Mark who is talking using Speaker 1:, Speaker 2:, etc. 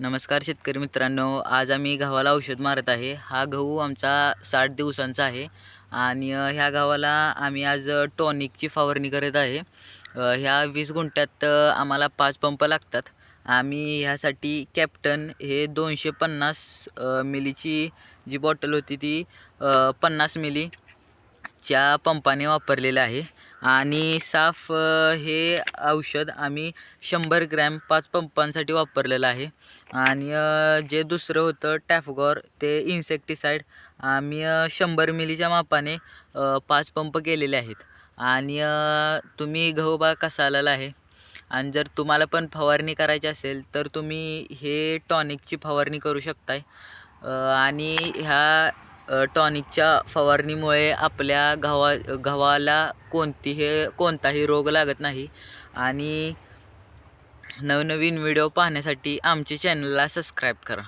Speaker 1: नमस्कार शेतकरी मित्रांनो आज आम्ही गव्हाला औषध मारत आहे. हा गहू आमचा साठ दिवसांचा आहे आणि ह्या गव्हाला आम्ही आज टॉनिकची फवारणी करत आहे. ह्या वीस गुंठ्यात आम्हाला पाच पंप लागतात. आम्ही ह्यासाठी कॅप्टन हे दोनशे पन्नास मिलीची जी बॉटल होती ती पन्नास मिली च्या पंपाने वापरलेलं आहे. आणि साफ हे औषध आम्ही शंभर ग्रॅम पाच पंपांसाठी वापरलेलं आहे. आणि जे दुसरं होतं टॅफगॉर ते इन्सेक्टिसाईड आम्ही शंभर मिलीच्या मापाने पाच पंप केलेले आहेत. आणि तुम्ही गहूबा कसा आलेला आहे? आणि जर तुम्हाला पण फवारणी करायची असेल तर तुम्ही हे टॉनिकची फवारणी करू शकताय. आणि ह्या टॉनिकच्या फवारणीमुळे आपल्या गव्हा गव्हाला कोणतीही कोणताही रोग लागत नाही. आणि नवनवीन व्हिडिओ पाहण्यासाठी आमच्या चॅनलला सबस्क्राईब करा.